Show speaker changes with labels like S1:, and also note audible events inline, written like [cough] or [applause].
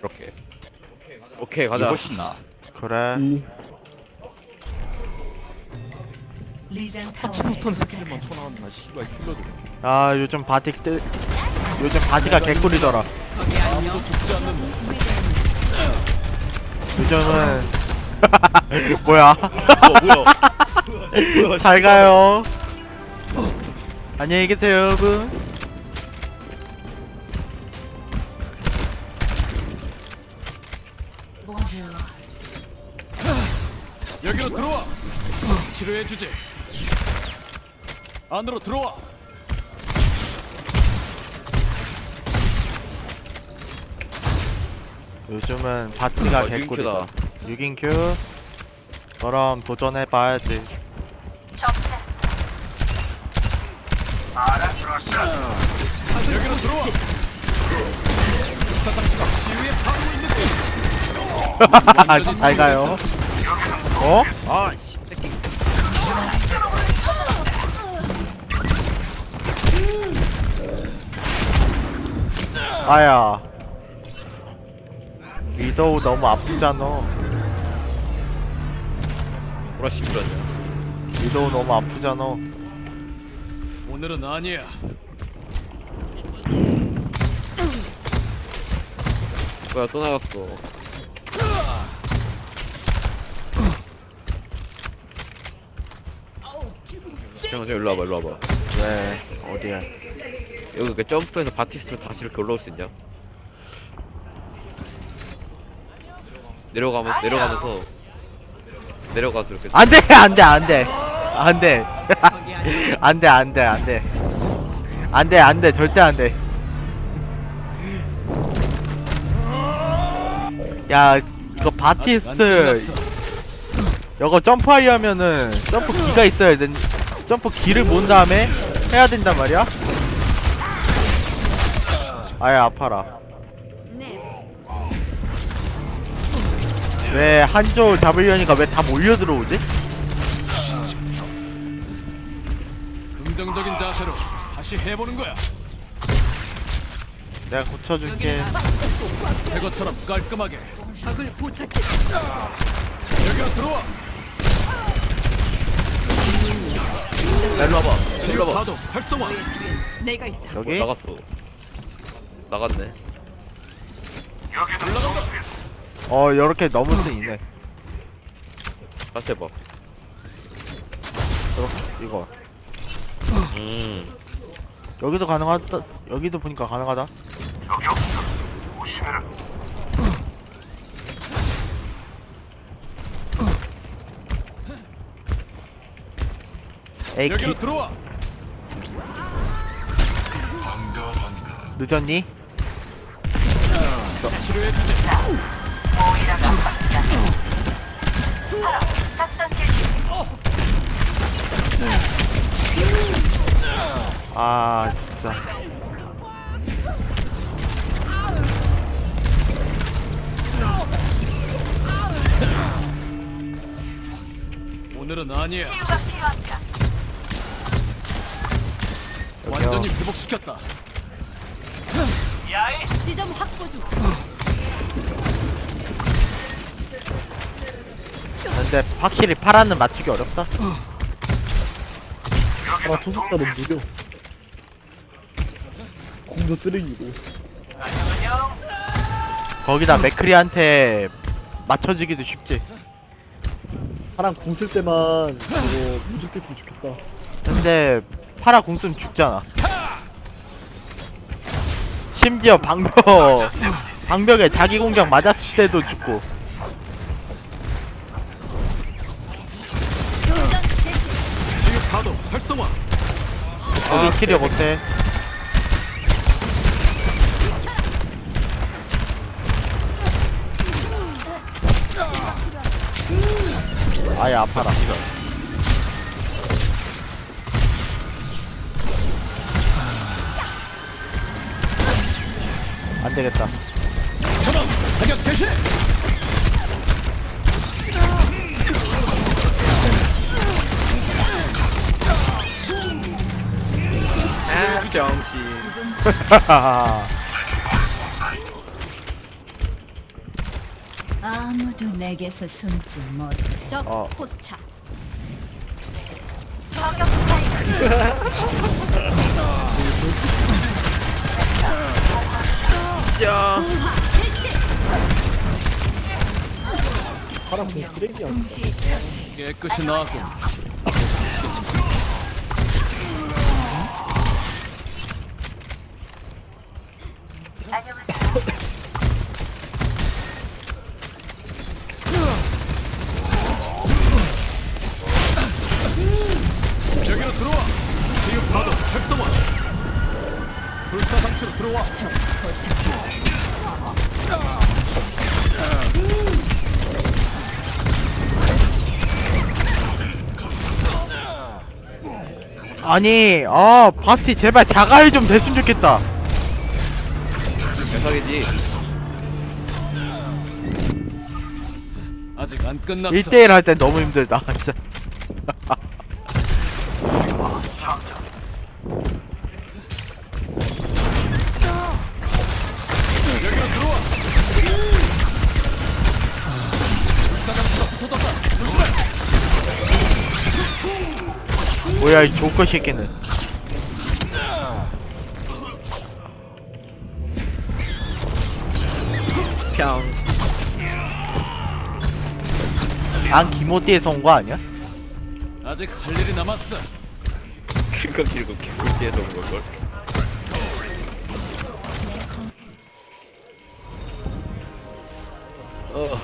S1: 이렇게. 오케이 가자.
S2: 이것이 나.
S3: 그래.
S4: 이
S5: 리장
S2: 하츠부터
S5: 타워에
S2: 스킬만 쳐나왔나 씨발 힐러들.
S3: 아 요즘 바티 뜨 요즘 바티가 개꿀이더라.
S2: 아무도 죽지 않는
S3: 요즘은 [laughs] 뭐야?
S1: 어 뭐야.
S3: 잘 가요. 안녕히 계세요 여러분
S2: 여기로 들어와. 치료해 주지. 안으로 들어와.
S3: 요즘은 바티가
S1: 어,
S3: 개꿀이다 6인큐 그럼 도전해봐야지
S2: 여기로 들어와. 사장치가 지휘에 있는데. [laughs]
S3: 잘 가요 어?
S1: 아 이 새끼
S3: 아야. 위도우 너무 아프잖아.
S1: 보라 씨부렸냐
S3: 위도우 너무 아프잖아.
S2: 오늘은 아니야.
S1: 뭐야 또 나갔어 좀 일로 와봐 일로 와봐.
S3: 왜? 어디야?
S1: 여기 그 점프해서 바티스트 다시 이렇게 올라올 수 있냐? 내려가면 내려가면서 내려가서 이렇게.
S3: 안돼 안돼 안돼. 안돼. [laughs] 안돼. 안돼 안돼 안돼. 안돼 절대 안돼. 야 이거 바티스트. 이거 점프하이 하면은 점프 기가 있어야 된 점프 기를 몬 다음에 해야 된단 말이야 아예 아파라 왜 한조 잡으려니까 왜 다 몰려 들어오지?
S2: 긍정적인 자세로 다시 해보는 거야.
S3: 내가 고쳐줄게
S2: 새 것처럼 깔끔하게.
S5: 적을 포착해.
S2: 여기로 들어와.
S1: 일로 와봐 일로 와봐
S2: 파도 활성화.
S5: 내가 있다.
S3: 여기?
S1: 나갔어. 나갔네.
S3: 어 이렇게 너무 쓰이네.
S1: 다시 해봐.
S3: 이렇게 이거.
S1: 음.
S3: 여기도 가능하다 여기도 보니까 가능하다 에이 기,
S2: 여기로 들어와.
S3: 늦었니?
S2: 치료해 주지.
S3: 아 진짜
S2: 오늘은 아니야. 완전히 회복시켰다.
S5: 지점 확보 중.
S3: 근데 확실히 파라는 맞추기 어렵다.
S4: 아 투석자는 무려 공도 쓰레기고.
S3: 거기다 맥크리한테 맞춰주기도 쉽지.
S4: 파랑 궁쓸 때만 그거 무적 됐으면 좋겠다.
S3: 근데 파라 궁쓰면 죽잖아. 심지어 방벽 [laughs] 방벽에 자기 공격 맞았을 때도 죽고. 여기 키려 못해 아예 아파라 되겠다
S2: 전원 사격 개시.
S1: 아
S5: 아무도 내게서 숨지 못해. 적
S3: 어.
S5: 포착. [laughs] [laughs]
S1: 야
S5: 우화 개시.
S4: 파란 공 쓰레기야.
S2: 깨끗이 나왔군. 여기로 들어와. 지금 파도 활성화. 불사상치로 들어와.
S5: 적 포착했어.
S3: 아니 아 바티 제발 자갈 좀 됐으면 좋겠다.
S1: 대박이지.
S2: 아직 안 끝났어.
S3: 1대1 할 때 너무 힘들다. [laughs] 진짜 뭐야 이 조커 새끼는
S1: 평
S3: 안 기모띠에서 온 거 아니야?
S2: 아직 할 일이 남았어.
S1: 그거 길고 개꿀띠에서 온 걸걸 어